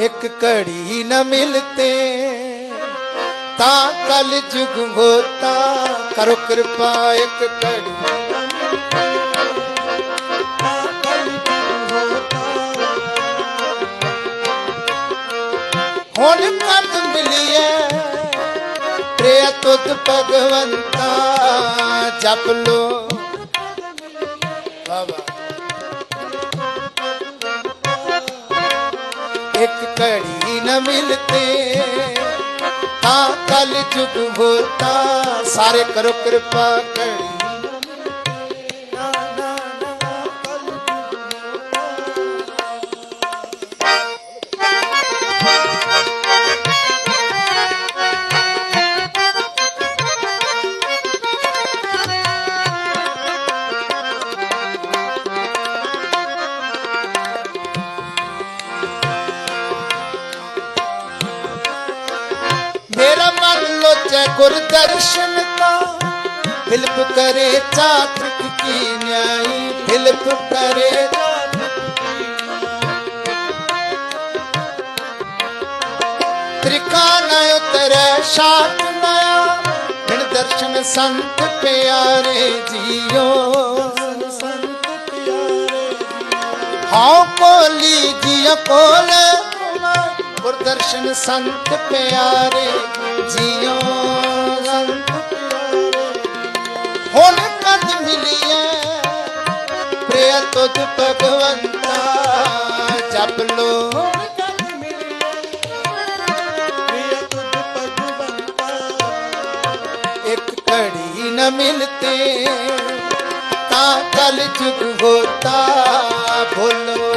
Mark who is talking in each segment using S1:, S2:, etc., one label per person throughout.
S1: ਇੱਕ ਘੜੀ ਨ ਮਿਲਤੇ। ਤਾਂ ਕਲ ਜੁਗ ਹੋਤਾ ਕਰੋ ਕਿਰਪਾ ਇੱਕ ਘੜੀ। ਹੁਣ ਕਦ ਮਿਲੀਏ ਪ੍ਰਿਆ ਤੁਧ ਭਗਵੰਤਾ, ਜਪ ਲੋ। ਬਾਬਾ ਇੱਕ ਘੜੀ ਨ ਮਿਲਤੇ। ਤਾਂ ਕਲ ਜੁਗ ਹੋਤਾ ਸਾਰੇ ਕਰੋ ਕਿਰਪਾ ਦਰਸ਼ਨ ਕਾ। ਫਿਲਪ ਕਰੇ ਚਾਤ੍ਰਿਕ ਕੀ ਨਿਆਈ। ਫਿਲਪ ਕਰੇ ਤ੍ਰਿਕਾ ਨ ਉਤਰੈ ਸ਼ਾਟ ਨਇਆ ਬਿਨ ਦਰਸ਼ਨ ਸੰਤ ਪਿਆਰੇ ਜੀਓ। ਸੰਤ ਪਿਆਰੇ ਹਉ ਕੋਲੀ ਜੀਉ ਕੋਲ ਗੁਰਦਰਸ਼ਨ ਸੰਤ ਪਿਆਰੇ ਜੀਓ। ਤੁਧ ਭਗਵੰਤਾ ਜਪ ਲੋ। ਇੱਕ ਘੜੀ ਨ ਮਿਲਤੇ ਤਾਂ ਕਲ ਜੁਗ ਹੋਤਾ ਬੋਲੋ।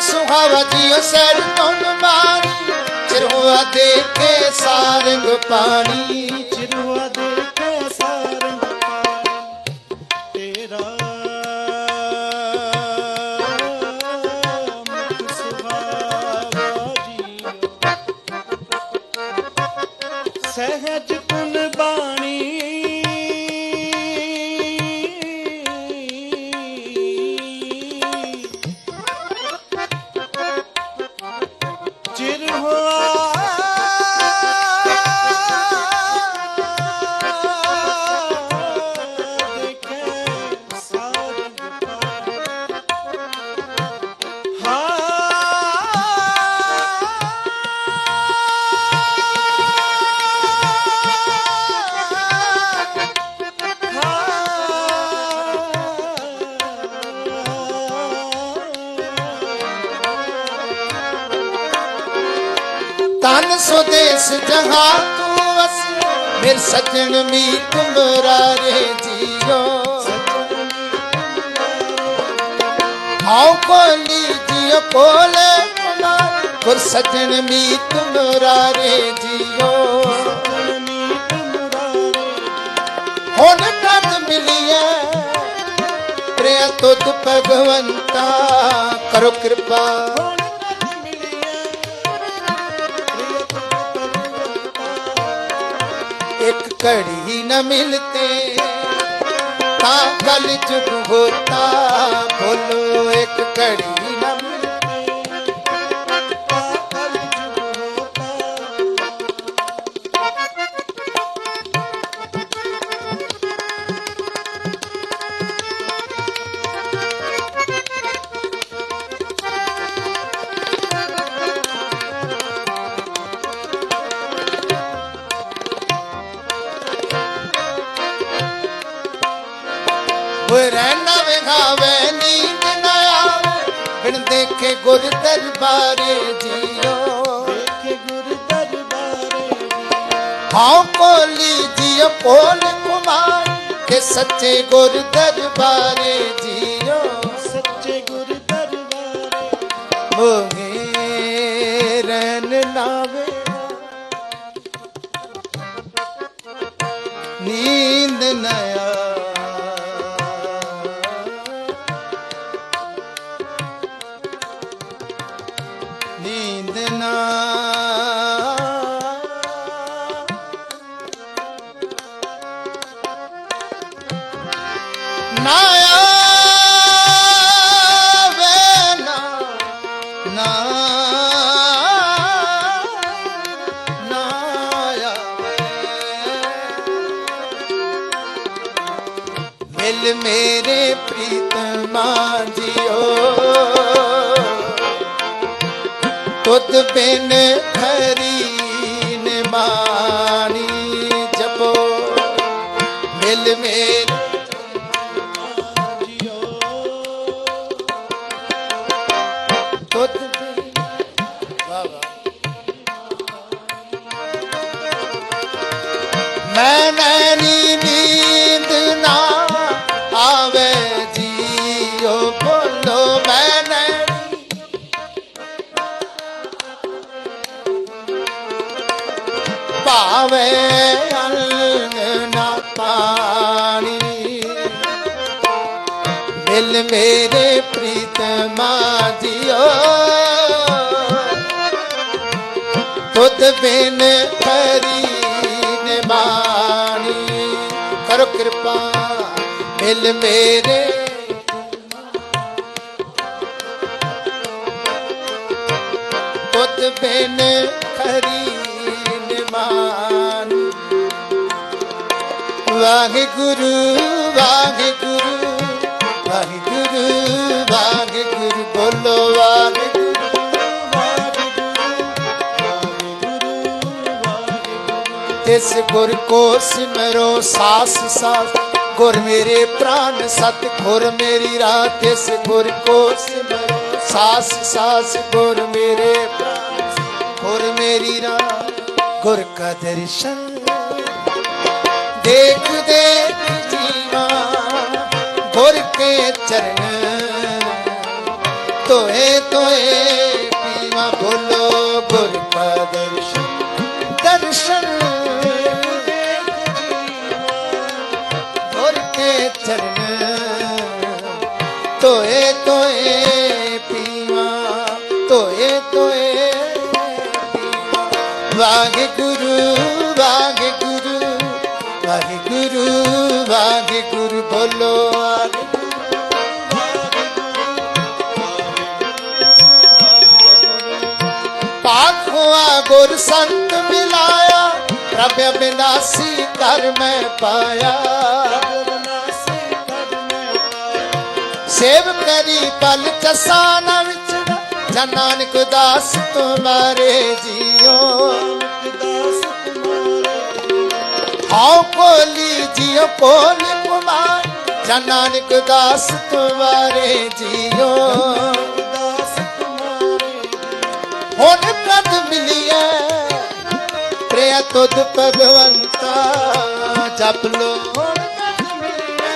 S1: ਸੁਹਾਵਾ ਜੀਓ ਸੈਰ ਤੋਂ ਮਾਰੀ? ਚਿਰਵਾ ਦੇ ਕੇ ਸਾਰੰਗ ਪਾਣੀ।
S2: ਚਿਰਵਾ ਦੇ ਕੇ
S1: ਤਨ ਸੁਦੇਸ ਜਹਾਂ ਤੂੰ ਵਸ ਮੇਰ ਸਜਣ ਮੀਤ ਮਰਾਰੇ ਜੀਓ। ਹਉ ਕੋਲੀ ਜੀਓ ਕੋਲੇ। ਕੁਮਾਰ ਗੁਰ ਸਜਣ ਮੀਤ ਮਰਾਰੇ ਜੀਓ। ਹੁਣ ਕਦ ਮਿਲੀਏ ਪ੍ਰਿਆ ਤੁਧ ਭਗਵੰਤਾ, ਕਰੋ ਕਿਰਪਾ। ਇੱਕ ਘੜੀ ਨ ਮਿਲਤੇ ਤਾਂ ਕਲ ਜੁਗ ਹੋਤਾ ਬੋਲੋ ਇੱਕ ਘੜੀ ਖਾਵੇ ਨੀਂਦ ਨਾ ਬਿਨ ਦੇਖੇ ਗੁਰ ਦਰਬਾਰੇ ਜੀਓ।
S2: ਦੇਖੇ ਗੁਰ ਦਰਬਾਰੇ
S1: ਹਾਉ ਕੋਲੀ ਜੀਓ ਕੋਲ ਕੁਮਾਰ ਕੇ ਸੱਚੇ ਗੁਰ ਦਰਬਾਰੇ ਜੀਓ।
S2: ਸੱਚੇ ਗੁਰ ਦਰਬਾਰੇ
S1: ਨੀਂਦ ਨਾ ਆਵੇ ਨਾ ਨਾ ਨਾ ਆਵੇ। ਮਿਲ ਮੇਰੇ ਪ੍ਰੀਤਮਾ ਜੀਓ। ਤੁਧ ਬਿਨ ਖਰੀ ਨਿਮਾਨੀ ਜਪੋ ਮਿਲ ਮੇਰੇ ਮੇਰੇ ਪ੍ਰੀਤਮਾ ਜੀਓ ਤੁਧ ਬਿਨ ਖਰੀ ਨਿਮਾਣੀ ਕਰੋ ਕਿਰਪਾ, ਮਿਲ ਮੇਰੇ। ਤੁਧ ਬਿਨ ਖਰੀ ਨਿਮਾਣੀ। ਵਾਹਿਗੁਰੂ ਵਾਹਿਗੁਰੂ। ਵਾਹਿਗੁਰੂ ਵਾਹਿਗੁਰੂ ਬੋਲੋ ਵਾਹਿਗੁਰੂ ਤਿਸ ਗੁਰ ਕੋ ਸਿਮਰੋ ਸਾਸ ਸਾਸ ਗੁਰ ਮੇਰੇ ਪ੍ਰਾਨ ਸਤ ਗੁਰ ਮੇਰੀ ਰਾਤ ਤਿਸ ਗੁਰ ਕੋ ਸਿਮਰੋ ਸਾਸ ਸਾਸ ਗੁਰ ਮੇਰੇ ਪ੍ਰਾਨ ਗੁਰ ਮੇਰੀ ਰਾਤ ਗੁਰ ਕਾ ਦਰਸ਼ਨ ਦੇਖ ਦੇਖ ਜੀਵਾ ਚਰਨ ਤੋਏ ਤੋਏ ਪੀਵਾ ਬੋਲੋ ਗੁਰ ਕਾ ਦਰਸ਼ਨ ਦਰਸ਼ਨ ਗੁਰ ਕੇ ਚਰਨ ਤੋਏ ਤੋਏ ਪੀਵਾ ਤੋਏ ਤੋਏ ਪੀਵਾ ਵਾਹਿਗੁਰੂ ਵਾਹਿਗੁਰੂ ਵਾਹਿਗੁਰੂ ਵਾਹਿਗੁਰੂ ਬੋਲੋ ਵਾਹਿਗੁਰੂ ਗੁਰ ਸੰਤ ਮਿਲਾਇਆ, ਪ੍ਰਭ ਬਿਨਾਸੀ ਕਰ ਮੈਂ ਪਾਇਆ। ਸੇਵ ਕਰੀ ਪਲ ਚਸਾਨਾ ਵਿਚੜਾ ਜਨ ਨਾਨਕ ਦਾਸ ਤੁਮਾਰੇ ਜੀਓ। ਆਓ ਕੋਲੀ ਜੀਓ ਕੋਲੀ ਕੁਮਾਰ, ਜਨ ਨਾਨਕ ਦਾਸ ਤੁਮਾਰੇ ਜੀਓ। ਹੁਣ ਕਦ ਮਿਲਿਆ ਪ੍ਰਿਆ ਤੁਧ ਭਗਵੰਤਾ ਜਪ ਲੋ ਹੁਣ ਕਦ ਮਿਲਿਆ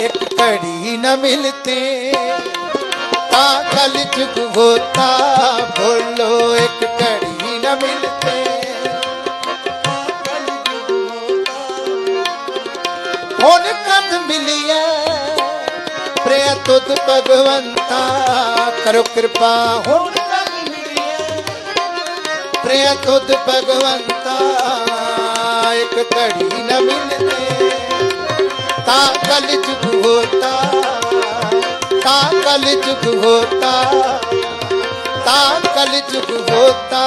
S1: एक घड़ी न मिलते ता कल जुग होता बोलो ਨਾਨਕ ਭਗਵੰਤਾ, ਕਰੋ ਕਿਰਪਾ, ਹੁਣ ਤਨ ਮਿਲਿਆ ਪ੍ਰਿਆ ਤੁਧ ਭਗਵੰਤਾ, ਇੱਕ ਘੜੀ ਨਾ ਮਿਲਦੇ। ਤਾਂ ਕਲ ਜੁਗ ਹੋਤਾ, ਤਾਂ ਕਲ ਜੁਗ ਹੋਤਾ, ਤਾਂ ਕਲ ਜੁਗ ਹੋਤਾ।